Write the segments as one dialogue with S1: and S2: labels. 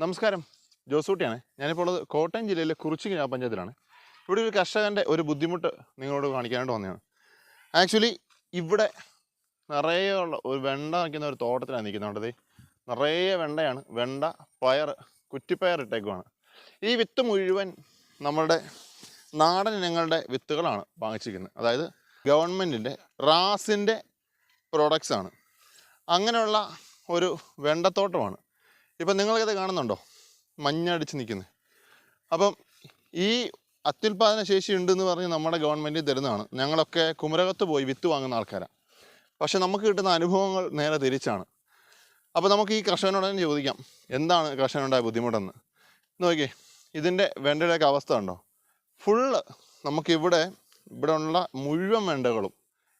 S1: നമസ്കാരം. ജോസൂട്ടിയാണ്. ഞാനിപ്പോൾ ഉള്ളത് കോട്ടയം ജില്ലയിലെ കുറിച്ചി ഗ്രാമപഞ്ചായത്തിലാണ്. ഇവിടെ ഒരു കർഷകന്റെ ഒരു ബുദ്ധിമുട്ട് നിങ്ങളോട് കാണിക്കാനായിട്ട് വന്നതാണ്. ആക്ച്വലി ഇവിടെ നിറയെ ഉള്ള ഒരു വെണ്ട നിൽക്കുന്ന ഒരു തോട്ടത്തിലാണ് നിൽക്കുന്നുണ്ടത് നിറയെ വെണ്ടയാണ്. വെണ്ട പയർ കുറ്റിപ്പയർ ഇട്ടേക്കുവാണ്. ഈ വിത്ത് മുഴുവൻ നമ്മളുടെ നാടൻ ഇനങ്ങളുടെ വിത്തുകളാണ് വാങ്ങിച്ചിരിക്കുന്നത്. അതായത് ഗവൺമെന്റിന്റെ റാസിന്റെ പ്രോഡക്റ്റ്സാണ് അങ്ങനെയുള്ള ഒരു വെണ്ടത്തോട്ടമാണ്. ഇപ്പം നിങ്ങൾക്കത് കാണുന്നുണ്ടോ? മഞ്ഞടിച്ച് നിൽക്കുന്നത് അപ്പം ഈ അത്യുൽപാദന ശേഷി ഉണ്ടെന്ന് പറഞ്ഞ് നമ്മുടെ ഗവൺമെന്റ് തരുന്നതാണ്. ഞങ്ങളൊക്കെ കുമരകത്ത് പോയി വിത്ത് വാങ്ങുന്ന ആൾക്കാരാണ് പക്ഷേ നമുക്ക് കിട്ടുന്ന അനുഭവങ്ങൾ നേരെ തിരിച്ചാണ്. അപ്പോൾ നമുക്ക് ഈ കർഷകനോട് തന്നെ ചോദിക്കാം. എന്താണ് കർഷകനുണ്ടായ ബുദ്ധിമുട്ടെന്ന്? നോക്കിയേ ഇതിന്റെ വെണ്ടയുടെയൊക്കെ അവസ്ഥ ഉണ്ടോ ഫുള്ള് നമുക്കിവിടെ ഇവിടെ ഉള്ള മുഴുവൻ വെണ്ടകളും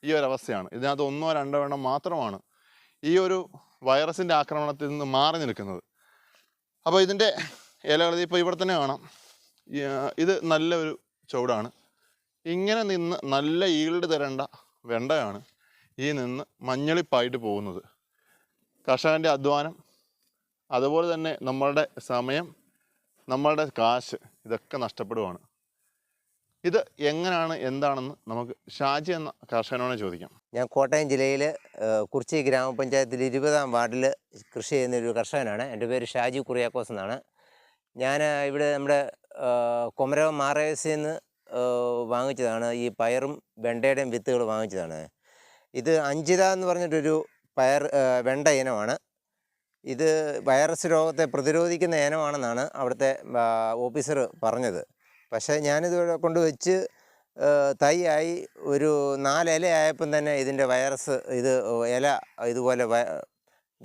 S1: ഈ ഒരു അവസ്ഥയാണ്. ഇതിനകത്ത് ഒന്നോ രണ്ടോ എണ്ണം മാത്രമാണ് ഈ ഒരു വൈറസിന്റെ ആക്രമണത്തിൽ നിന്ന് മാറി നിൽക്കുന്നത്. അപ്പോൾ ഇതിന്റെ ഇലകൾ ഇപ്പോൾ ഇവിടെ തന്നെ കാണാം. ഇത് നല്ലൊരു ചുവടാണ്. ഇങ്ങനെ നിന്ന് നല്ല ഈൽഡ് തരേണ്ട വെണ്ടയാണ് ഈ നിന്ന് മഞ്ഞളിപ്പായിട്ട് പോകുന്നത്. കർഷകന്റെ അധ്വാനം അതുപോലെ തന്നെ നമ്മളുടെ സമയം നമ്മളുടെ കാശ് ഇതൊക്കെ നഷ്ടപ്പെടുവാണ്. ഇത് എങ്ങനെയാണ് എന്താണെന്ന് നമുക്ക് ഷാജി എന്ന കർഷകനോട് ചോദിക്കാം.
S2: ഞാൻ കോട്ടയം ജില്ലയിൽ കുറിച്ചി ഗ്രാമപഞ്ചായത്തിൽ ഇരുപതാം വാർഡിൽ കൃഷി ചെയ്യുന്ന ഒരു കർഷകനാണ്. എന്റെ പേര് ഷാജി കുറിയാക്കോസ് എന്നാണ്. ഞാൻ ഇവിടെ നമ്മുടെ ആ, കൊമരകം മാറേസിൽ നിന്ന് വാങ്ങിച്ചതാണ്. ഈ പയറും വെണ്ടയുടെയും വിത്തുകൾ വാങ്ങിച്ചതാണ്. ഇത് അഞ്ചിത എന്ന് പറഞ്ഞിട്ടൊരു പയർ വെണ്ട ഇനമാണ്. ഇത് വൈറസ് രോഗത്തെ പ്രതിരോധിക്കുന്ന ഇനമാണെന്നാണ് അവിടുത്തെ ഓഫീസർ പറഞ്ഞത്. പക്ഷേ ഞാനിത് ഇവിടെ കൊണ്ട് വെച്ച് തൈയായി ഒരു നാല് ഇല ആയപ്പം തന്നെ ഇതിന്റെ വൈറസ് ഇത് ഇല ഇതുപോലെ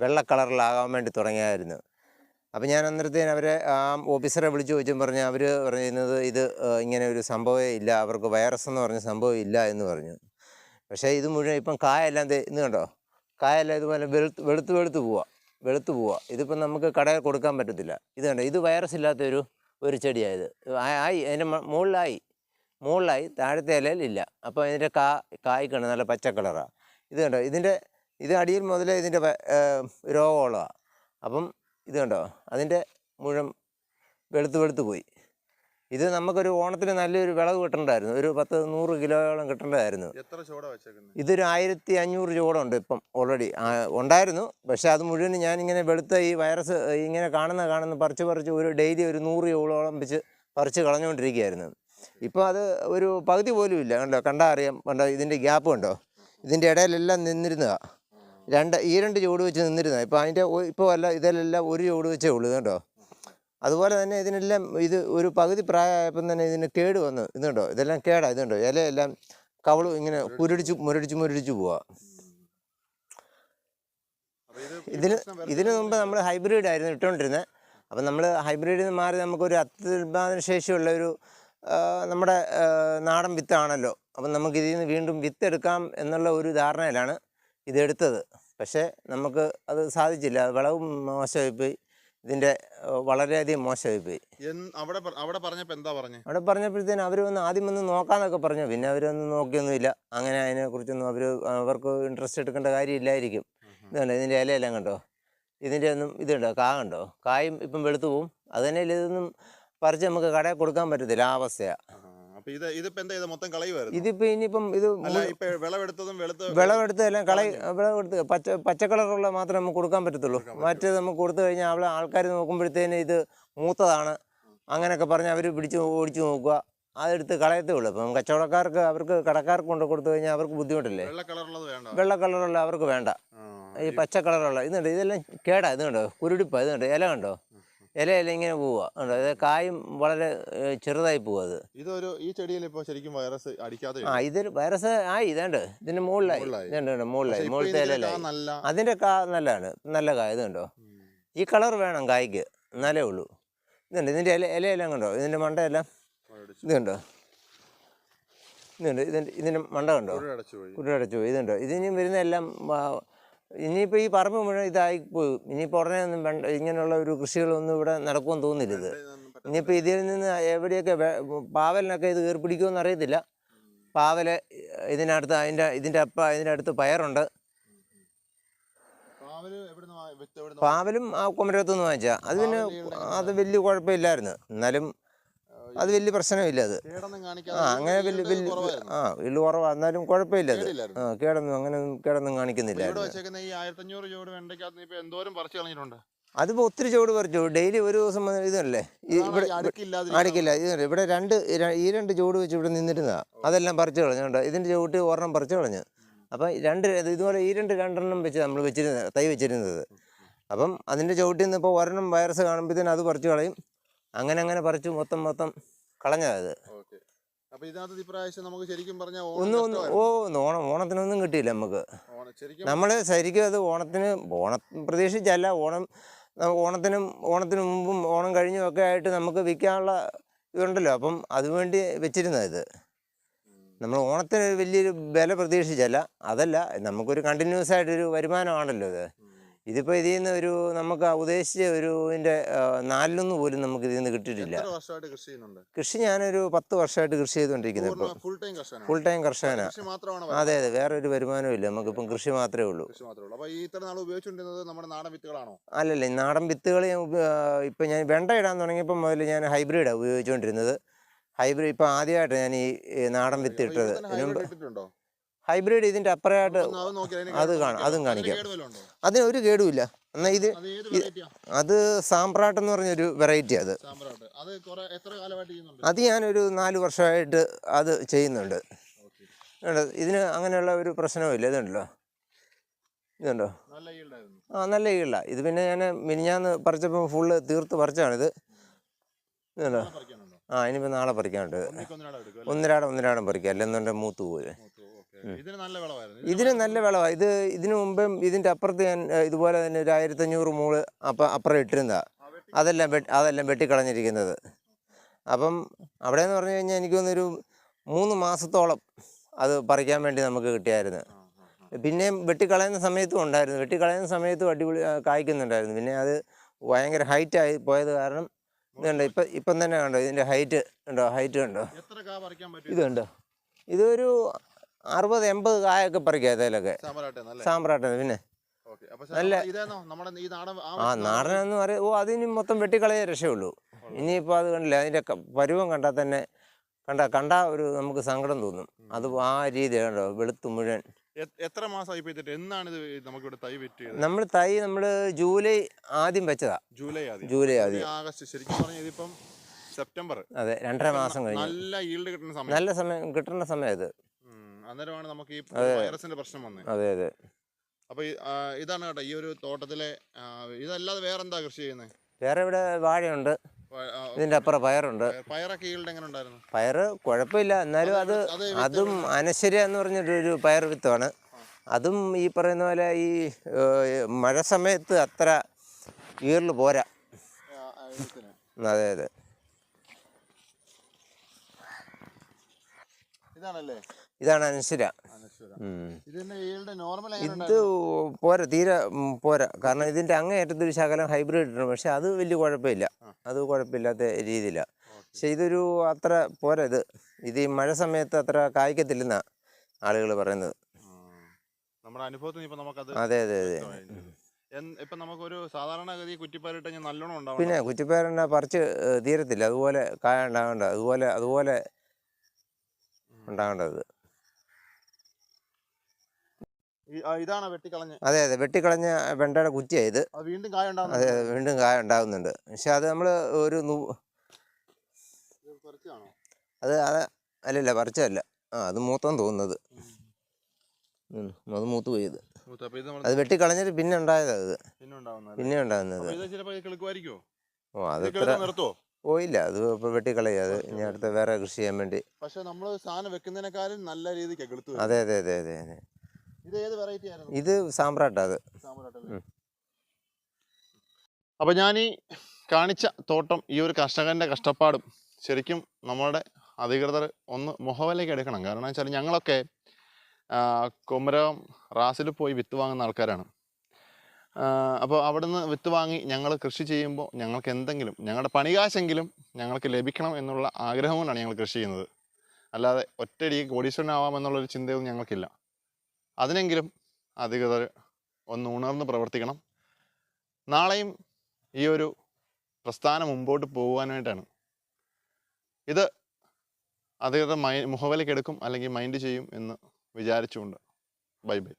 S2: വെള്ള കളറിലാകാൻ വേണ്ടി തുടങ്ങിയായിരുന്നു. അപ്പം ഞാൻ അന്നേരത്തേന് അവരെ ആ ഓഫീസറെ വിളിച്ചു ചോദിച്ചും പറഞ്ഞു അവർ പറയുന്നത് ഇത് ഇങ്ങനെ ഒരു സംഭവമേ ഇല്ല അവർക്ക് വൈറസ് എന്ന് പറഞ്ഞ സംഭവം ഇല്ല എന്ന് പറഞ്ഞു. പക്ഷേ ഇത് മുഴുവൻ ഇപ്പം കായെല്ലാം ഇന്ന് കണ്ടോ? കായെല്ലാം ഇതുപോലെ വെളുത്ത് വെളുത്ത് വെളുത്ത് പോവുക വെളുത്ത് പോവുക ഇതിപ്പം നമുക്ക് കടയിൽ കൊടുക്കാൻ പറ്റത്തില്ല. ഇത് കണ്ടോ? ഇത് വൈറസ് ഇല്ലാത്തൊരു ഒരു ചെടിയായത്. ആയി അതിന്റെ മുകളിലായി. മുകളിലായി താഴത്തെ ഇലയിൽ ഇല്ല. അപ്പോൾ ഇതിന്റെ കാ കായ്ക്കാണ് നല്ല പച്ച കളറാണ് ഇത് കണ്ടോ? ഇതിന്റെ ഇത് അടിയിൽ മുതലേ ഇതിന്റെ രോഗമുള്ളതാണ് അപ്പം ഇത് കണ്ടോ? അതിന്റെ മുഴുവൻ വെളുത്ത് വെളുത്ത് പോയി. ഇത് നമുക്കൊരു ഓണത്തിന് നല്ലൊരു വിളവ് കിട്ടേണ്ടായിരുന്നു. ഒരു പത്ത് നൂറ് കിലോയോളം കിട്ടേണ്ടതായിരുന്നു
S1: ചുവട
S2: ഇതൊരു ആയിരത്തി അഞ്ഞൂറ് ചൂടുണ്ട് ഇപ്പം ഓൾറെഡി ഉണ്ടായിരുന്നു. പക്ഷേ അത് മുഴുവൻ ഞാനിങ്ങനെ വെളുത്ത ഈ വൈറസ് ഇങ്ങനെ കാണുന്ന കാണുന്ന പറിച്ച് പറിച്ച് ഒരു ഡെയിലി ഒരു നൂറ് ചൂടോളം വെച്ച് പറിച്ച് കളഞ്ഞുകൊണ്ടിരിക്കുകയായിരുന്നു. ഇപ്പോൾ അത് ഒരു പകുതി പോലും ഇല്ല. കണ്ടോ? കണ്ടാൽ അറിയാം. കണ്ടോ? ഇതിന്റെ ഗ്യാപ്പ് ഉണ്ടോ ഇതിന്റെ ഇടയിലെല്ലാം നിന്നിരുന്നതാണ് രണ്ട് ഈ രണ്ട് ചൂട് വെച്ച് നിന്നിരുന്നതാണ് ഇപ്പോൾ അതിന്റെ ഇപ്പോൾ അല്ല ഇതിലെല്ലാം ഒരു ചൂട് വെച്ചേ ഉള്ളൂ. കേട്ടോ കണ്ടോ? അതുപോലെ തന്നെ ഇതിനെല്ലാം ഇത് ഒരു പകുതി പ്രായമായപ്പം തന്നെ ഇതിന് കേട് വന്നു ഇതുണ്ടോ? ഇതെല്ലാം കേടാ ഇതുണ്ടോ? ഇലയെല്ലാം കവൾ ഇങ്ങനെ പുരടിച്ച് മുരടിച്ച് മുരടിച്ച് പോവാ. ഇതിന് ഇതിന് മുമ്പ് നമ്മൾ ഹൈബ്രിഡ് ആയിരുന്നു ഇട്ടുകൊണ്ടിരുന്നത് അപ്പം നമ്മൾ ഹൈബ്രിഡിൽ നിന്ന് മാറി നമുക്കൊരു അത്യുൽപാദന ശേഷിയുള്ള ഒരു നമ്മുടെ നാടൻ വിത്താണല്ലോ. അപ്പം നമുക്ക് ഇതിൽ നിന്ന് വീണ്ടും വിത്തെടുക്കാം എന്നുള്ള ഒരു ധാരണയിലാണ് ഇതെടുത്തത്. പക്ഷേ നമുക്ക് അത് സാധിച്ചില്ല. വിളവും മോശമായിപ്പോയി. ഇതിന്റെ ആ, വളരെയധികം മോശമായിപ്പോയി.
S1: അവിടെ പ- അവിടെ പറഞ്ഞപ്പോ എന്താ പറഞ്ഞു?
S2: അവിടെ പറഞ്ഞപ്പോഴത്തേന് അവർ വന്ന് ആദ്യം വന്ന് നോക്കാന്നൊക്കെ പറഞ്ഞു. പിന്നെ അവരൊന്നും നോക്കിയൊന്നുമില്ല. അങ്ങനെ അതിനെക്കുറിച്ചൊന്നും അവർ അവർക്ക് ഇൻട്രസ്റ്റ് എടുക്കേണ്ട കാര്യമില്ലായിരിക്കും. ഇതുണ്ട് ഇതിന്റെ ഇലയെല്ലാം കണ്ടോ? ഇതിന്റെ ഒന്നും ഇതുണ്ടോ കാ കണ്ടോ? കായും ഇപ്പം വെളുത്തു പോവും. അത് തന്നെ ഇതൊന്നും പറിച്ച് നമുക്ക് കടയിൽ കൊടുക്കാൻ പറ്റത്തില്ല. ആ അവസ്ഥയാണ്
S1: അപ്പൊ ഇത് ഇതിപ്പോ എന്താ ഇത് മൊത്തം കളയുമായിരുന്നു
S2: ഇതിപ്പോൾ ഇനിയിപ്പം ഇത്
S1: അല്ല ഇപ്പൊ വിളവെടുത്തതും വെളുത്ത
S2: വിളവെടുത്ത് എല്ലാം കളയി വിളവെടുത്ത് പച്ച പച്ച കളറുള്ള മാത്രമേ നമുക്ക് കൊടുക്കാൻ പറ്റത്തുള്ളൂ. മറ്റേത് നമുക്ക് കൊടുത്തു കഴിഞ്ഞാൽ അവളെ ആൾക്കാർ നോക്കുമ്പോഴത്തേന് ഇത് മൂത്തതാണ്. അങ്ങനെയൊക്കെ പറഞ്ഞ് അവർ പിടിച്ച് ഓടിച്ചു നോക്കുക. അതെടുത്ത് കളയത്തേ ഉള്ളൂ. അപ്പം കച്ചവടക്കാർക്ക് അവർക്ക് കടക്കാർക്ക് കൊണ്ട് കൊടുത്തു കഴിഞ്ഞാൽ അവർക്ക് ബുദ്ധിമുട്ടില്ലേ?
S1: വെള്ള
S2: കളറുള്ള അവർക്ക് വേണ്ട. ഈ പച്ച കളറുള്ള. ഇതുണ്ട് ഇതെല്ലാം കേടാ ഇതുണ്ടോ. കുരുടിപ്പ ഇത് കണ്ടോ ഇല കണ്ടോ? ഇല ഇങ്ങനെ പോവുക ഇത് കായും വളരെ ചെറുതായി പോവുക അത്.
S1: ഇതൊരു ഈ ചെടിയിൽ ഇപ്പൊ ശരിക്കും വൈറസ് അടിക്കാതെ
S2: ആ ഇതൊരു വൈറസ് ആയി. ഇതാണ്ട്. ഇതിന്റെ മുകളിലായി. ഇതുണ്ട് മുകളിലായി. മുകളിലത്തെ
S1: ഇതിന്റെ
S2: ഇലയിലായി. അതിന്റെ കാ നല്ലതാണ്. നല്ല കായ ഇതുണ്ടോ ഈ കളർ വേണം കായ്ക്ക്. എന്നാലേ ഉള്ളൂ. ഇതുണ്ട്. ഇതിന്റെ ഇല ഇലയെല്ലാം കണ്ടോ? ഇതിന്റെ മണ്ടയെല്ലാം ഇത് കണ്ടോ? ഇതുണ്ട്. ഇതിന്റെ ഇതിന്റെ മണ്ട കണ്ടോ? കുരുടച്ചു പോയി. ഇതുണ്ടോ. ഇതിനും വരുന്ന എല്ലാം ഇനിയിപ്പോൾ ഈ പറമ്പ് മുഴുവൻ ഇതായി പോയി. ഇനിയിപ്പോൾ ഉടനെ ഒന്നും വേണ്ട ഇങ്ങനെയുള്ള ഒരു കൃഷികളൊന്നും ഇവിടെ നടക്കുമെന്ന് തോന്നുന്നില്ല ഇത് ഇനിയിപ്പോൾ ഇതിൽ നിന്ന് എവിടെയൊക്കെ പാവലിനൊക്കെ ഇത് കയറി പിടിക്കുമെന്ന് അറിയത്തില്ല. പാവൽ ഇതിനടുത്ത് അതിന്റെ ഇതിന്റെ അപ്പ ഇതിന്റെ അടുത്ത് പയറുണ്ട്.
S1: പാവൽ
S2: ആ കുമരകത്തു നിന്ന് വാങ്ങിച്ചാൽ അത് പിന്നെ അത് വലിയ കുഴപ്പമില്ലായിരുന്നു. എന്നാലും അത് വലിയ പ്രശ്നമില്ല അത്. ആ അങ്ങനെ വലിയ വലിയ ആ വലിയ കുറവാണ് എന്നാലും കുഴപ്പമില്ല അത്. ആ കേടൊന്നും അങ്ങനെ കേടൊന്നും കാണിക്കുന്നില്ല
S1: വെച്ചേക്കുന്ന ഈ ആയിരത്തഞ്ഞൂറ് ചൂട് വെണ്ടയ്ക്കകത്ത് ഇപ്പൊ എന്തോരം പറിച്ചു കളഞ്ഞിട്ടുണ്ട്?
S2: അതിപ്പോൾ ഒത്തിരി ചുവട് പറിച്ചു. ഡെയിലി ഒരു ദിവസം ഇതല്ലേ? ഇവിടെ
S1: അടുക്കില്ല അടുക്കില്ലാതിരിക്കുന്ന-
S2: അടിക്കില്ല. ഇത് ഇവിടെ രണ്ട് ഈ രണ്ട് ചുവട് വെച്ച് ഇവിടെ നിന്നിരുന്നതാ. അതെല്ലാം പറിച്ചു കളഞ്ഞുണ്ട് ഇതിന്റെ ചുവട്ട് ഒരെണ്ണം പറിച്ചു കളഞ്ഞു. അപ്പം രണ്ട് ഇതുപോലെ ഈ രണ്ട് രണ്ടെണ്ണം വെച്ച് നമ്മൾ വെച്ചിരുന്നത് തൈ വെച്ചിരുന്നത്. അപ്പം അതിന്റെ ചുവട്ടിൽ നിന്ന് ഇപ്പോൾ ഒരെണ്ണം വൈറസ് കാണുമ്പോഴത്തേനും അത് പറിച്ചു കളയും. അങ്ങനെ അങ്ങനെ പറിച്ചു മൊത്തം മൊത്തം കളഞ്ഞത്
S1: ഓക്കെ. അപ്പൊ ഇതിനകത്ത് ഇപ്രാവശ്യം നമുക്ക് ശരിക്കും പറഞ്ഞാൽ
S2: ഒന്നും ഓ ഓണം ഓണത്തിനൊന്നും കിട്ടിയില്ല നമുക്ക്.
S1: നമ്മൾ
S2: നമ്മൾ ശരിക്കും അത് ഓണത്തിന് ഓണം പ്രതീക്ഷിച്ചല്ല ഓണം ഓണത്തിനും ഓണത്തിന് മുമ്പും ഓണം കഴിഞ്ഞും ഒക്കെ ആയിട്ട് നമുക്ക് വിൽക്കാനുള്ള ഇതുണ്ടല്ലോ. അപ്പം അതുവേണ്ടി വെച്ചിരുന്നത് ഇത്. നമ്മൾ ഓണത്തിന് വലിയൊരു വില പ്രതീക്ഷിച്ചല്ല. അതല്ല നമുക്കൊരു കണ്ടിന്യൂസ് ആയിട്ടൊരു വരുമാനമാണല്ലോ ഇത്. ഇതിപ്പോൾ ഇതിൽ നിന്ന് ഒരു നമുക്ക് ഉദ്ദേശിച്ച ഒരു ഇതിന്റെ നാലിലൊന്നും പോലും നമുക്ക് ഇതിൽ നിന്ന് കിട്ടിയിട്ടില്ല
S1: കൃഷി
S2: ഞാനൊരു പത്ത് വർഷമായിട്ട് കൃഷി ചെയ്തുകൊണ്ടിരിക്കുന്നത് ഇപ്പോൾ
S1: ഫുൾ ടൈം കർഷകന.
S2: അതെ അതെ വേറെ ഒരു വരുമാനവും ഇല്ല. നമുക്കിപ്പം കൃഷി മാത്രമേ ഉള്ളൂ. അല്ലല്ല നാടൻ വിത്തുകൾ ഇപ്പം ഞാൻ വെണ്ട ഇടാൻ തുടങ്ങിയപ്പോൾ മുതൽ ഞാൻ ഹൈബ്രിഡാണ് ഉപയോഗിച്ചുകൊണ്ടിരുന്നത്. ഹൈബ്രിഡ് ഇപ്പം ആദ്യമായിട്ട് ഞാൻ ഈ നാടൻ വിത്ത് ഇട്ടത്. ഹൈബ്രിഡ് ഇതിന്റെ അപ്പുറമായിട്ട്
S1: അത്
S2: കാണാം, അതും കാണിക്കാം. അതിന് ഒരു കേടുമില്ല എന്നാൽ ഇത്
S1: അത്
S2: സാമ്പ്രാട്ട് എന്ന് പറഞ്ഞൊരു വെറൈറ്റി അത്.
S1: അത്
S2: ഞാനൊരു നാല് വർഷമായിട്ട് അത് ചെയ്യുന്നുണ്ട്? ഇതിന് അങ്ങനെയുള്ള ഒരു പ്രശ്നവുമില്ല ഇതുണ്ടല്ലോ. ഇതുണ്ടോ? ആ നല്ല ഈള ഇത് പിന്നെ ഞാൻ മിനിഞ്ഞാന്ന് പറിച്ചപ്പോൾ ഫുള്ള് തീർത്ത് പറിച്ചാണിത് ഇതുണ്ടോ? ആ ഇനിയിപ്പോൾ നാളെ പറിക്കാനുണ്ട്? ഒന്നരാടം ഒന്നരാടം പറിക്കാം. അല്ലെന്നുണ്ടെങ്കിൽ മൂത്ത് പോയി.
S1: ഇതിന് നല്ല വിളവായിരുന്നു.
S2: ഇതിന് നല്ല വിളവാണ് ഇത് ഇതിനു മുമ്പ് ഇതിന്റെ അപ്പുറത്ത് ഞാൻ ഇതുപോലെ തന്നെ ഒരു ആയിരത്തഞ്ഞൂറ് മൂൾ അപ്പം അപ്പുറം ഇട്ടിരുന്നതാണ് അതെല്ലാം അതെല്ലാം വെട്ടിക്കളഞ്ഞിരിക്കുന്നത്. അപ്പം അവിടെ എന്ന് പറഞ്ഞു കഴിഞ്ഞാൽ എനിക്ക് തോന്നുന്നൊരു മൂന്ന് മാസത്തോളം അത് പറിക്കാൻ വേണ്ടി നമുക്ക് കിട്ടിയായിരുന്നു. പിന്നെയും വെട്ടിക്കളയുന്ന സമയത്തും ഉണ്ടായിരുന്നു. വെട്ടിക്കളയുന്ന സമയത്തും അടിപൊളി കായ്ക്കുന്നുണ്ടായിരുന്നു. പിന്നെ അത് ഭയങ്കര ഹൈറ്റായി പോയത് കാരണം ഇതുണ്ട് ഇപ്പം ഇപ്പം തന്നെ കണ്ടോ ഇതിന്റെ ഹൈറ്റ് ഉണ്ടോ ഹൈറ്റ് കണ്ടോ? ഇതുണ്ടോ ഇതൊരു അറുപത് എൺപത് കായൊക്കെ പറിക്കാം ഏതേലൊക്കെ.
S1: സാമ്പ്രാട്ടെ
S2: പിന്നെ. നല്ല-
S1: നാടൻ ആ
S2: നാടനെന്ന് പറയും ഓ അതിന് മൊത്തം വെട്ടിക്കളയേ രക്ഷയുള്ളൂ. ഇനിയിപ്പോൾ അത് കണ്ടില്ല അതിന്റെ പരുവം കണ്ടാൽ തന്നെ കണ്ട കണ്ട ഒരു നമുക്ക് സങ്കടം തോന്നും. അത് ആ രീതി കണ്ടോ വെളുത്ത് മുഴുവൻ.
S1: എത്ര മാസം എന്നാണ് ഇത് നമുക്ക് ഇവിടെ തൈ
S2: നമ്മൾ തൈ നമ്മൾ ജൂലൈ ആദ്യം വെച്ചതാ.
S1: ജൂലൈ ആദ്യം.
S2: ജൂലൈ ആദ്യം.
S1: ആഗസ്റ്റ് ശരിക്കും പറഞ്ഞാൽ ഇതിപ്പം സെപ്റ്റംബർ.
S2: അതെ രണ്ടര മാസം കഴിഞ്ഞു.
S1: നല്ല ഈൽഡ് കിട്ടുന്ന സമയം.
S2: നല്ല സമയം കിട്ടുന്ന സമയം അത്.
S1: അന്നേരമാണ് നമുക്ക് ഈ വൈറസിന്റെ പ്രശ്നം വന്നത്
S2: അതെ അതെ.
S1: അപ്പൊ ഇതാണ് കേട്ടോ ഈ ഒരു തോട്ടത്തിലെ ഇതല്ലാതെ വേറെ എന്താ കൃഷി ചെയ്യുന്നത്
S2: വേറെ ഇവിടെ വാഴയുണ്ട്. ഇതിന്റെ അപ്പുറം പയറുണ്ട്.
S1: പയറൊക്കെ എങ്ങനെ ഉണ്ടായിരുന്നു?
S2: പയറ് കുഴപ്പമില്ല. എന്നാലും അത്
S1: അത്
S2: അനശ്വര എന്ന് പറഞ്ഞൊരു പയർ വിത്താണ്. അതും ഈ പറയുന്ന പോലെ ഈ മഴ സമയത്ത് അത്ര ഈറിൽ പോരാ. അതെ അതെ.
S1: ഇതാണല്ലേ?
S2: ഇതാണ് അനശ്വര. ഇത് പോരാ തീരെ പോരാ. കാരണം ഇതിന്റെ അങ്ങേയറ്റത്ത് ഒരു ശകലം ഹൈബ്രിഡ് ഇട്ടുണ്ട് പക്ഷെ അത് വലിയ കുഴപ്പമില്ല. അത് കുഴപ്പമില്ലാത്ത രീതിയിലാണ് പക്ഷെ ഇതൊരു അത്ര പോരാ ഇത്. ഇത് ഈ മഴ സമയത്ത് അത്ര കായ്ക്കത്തില്ലെന്ന ആളുകൾ പറയുന്നത്.
S1: നമ്മുടെ അനുഭവത്തിൽ ഇപ്പൊ നമുക്കത്
S2: അതെ അതെ അതെ.
S1: വ്യക്തമായി. എന്ത് ഇപ്പൊ നമുക്കൊരു സാധാരണഗതി കുറ്റിപ്പാലിട്ട് കഴിഞ്ഞാൽ നല്ലോണം ഉണ്ടാവും
S2: പിന്നെ കുറ്റിപ്പയറിനെ പറിച്ച് തീരത്തില്ല. അതുപോലെ കായ ഉണ്ടാകണ്ട അതുപോലെ അതുപോലെ ഉണ്ടാകേണ്ടത്.
S1: ഇതാണ് വെട്ടിക്കളഞ്ഞ്.
S2: അതെ അതെ വെട്ടിക്കളഞ്ഞ വെണ്ടയുടെ
S1: കുറ്റിയായത് വീണ്ടും കായ
S2: അതെ അതെ, വീണ്ടും കായ ഉണ്ടാകുന്നുണ്ട് പക്ഷെ അത് നമ്മൾ ഒരു അത് അത് അല്ലല്ല പറിച്ചതല്ല. ആ അത് മൂത്തെന്ന് തോന്നുന്നത് അത് മൂത്ത് പോയത് അത് വെട്ടിക്കളഞ്ഞിട്ട് പിന്നെ ഉണ്ടായത് അത്
S1: പിന്നെ
S2: ഉണ്ടാകുന്നത് ഓ അത്
S1: ഇത്
S2: ഇത്ര ഇല്ല അത് ഇപ്പോൾ വെട്ടിക്കളയുക അത് ഇനി അടുത്ത വേറെ കൃഷി ചെയ്യാൻ വേണ്ടി.
S1: പക്ഷെ നമ്മൾ സാധനം വെക്കുന്നതിനേക്കാളും നല്ല രീതിക്ക് കിളുത്തു
S2: അതെ അതെ അതെ അതെ അതെ.
S1: ഇത് ഏത് വെറൈറ്റി ആയിരുന്നു?
S2: ഇത് സാമ്പ്രാട്ടാ അത്.
S1: സാമ്പാറാട്ടല്ലേ?
S2: ഉം.
S1: അപ്പൊ ഞാൻ ഈ കാണിച്ച തോട്ടം ഈ ഒരു കർഷകന്റെ കഷ്ടപ്പാടും ശരിക്കും നമ്മുടെ അധികൃതർ ഒന്ന് മുഖവിലേക്ക് എടുക്കണം. കാരണം വെച്ചാൽ ഞങ്ങളൊക്കെ കുമരകം റാസിൽ പോയി വിത്ത് വാങ്ങുന്ന ആൾക്കാരാണ്. അപ്പോൾ അവിടുന്ന് വിത്ത് വാങ്ങി ഞങ്ങൾ കൃഷി ചെയ്യുമ്പോൾ ഞങ്ങൾക്ക് എന്തെങ്കിലും ഞങ്ങളുടെ പണികാശെങ്കിലും ഞങ്ങൾക്ക് ലഭിക്കണം എന്നുള്ള ആഗ്രഹം കൊണ്ടാണ് ഞങ്ങൾ കൃഷി ചെയ്യുന്നത്. അല്ലാതെ ഒറ്റയടിക്ക് കോടീശ്വരനാവാം എന്നുള്ളൊരു ചിന്തയൊന്നും ഞങ്ങൾക്കില്ല. അതിനെങ്കിലും അധികൃതർ ഒന്ന് ഉണർന്ന് പ്രവർത്തിക്കണം. നാളെയും ഈ ഒരു പ്രസ്ഥാനം മുമ്പോട്ട് പോകുവാനായിട്ടാണ്. ഇത് അധികൃതർ മൈ മുഖവിലക്കെടുക്കും അല്ലെങ്കിൽ മൈൻഡ് ചെയ്യും എന്ന് വിചാരിച്ചുകൊണ്ട് ബൈ ബൈ.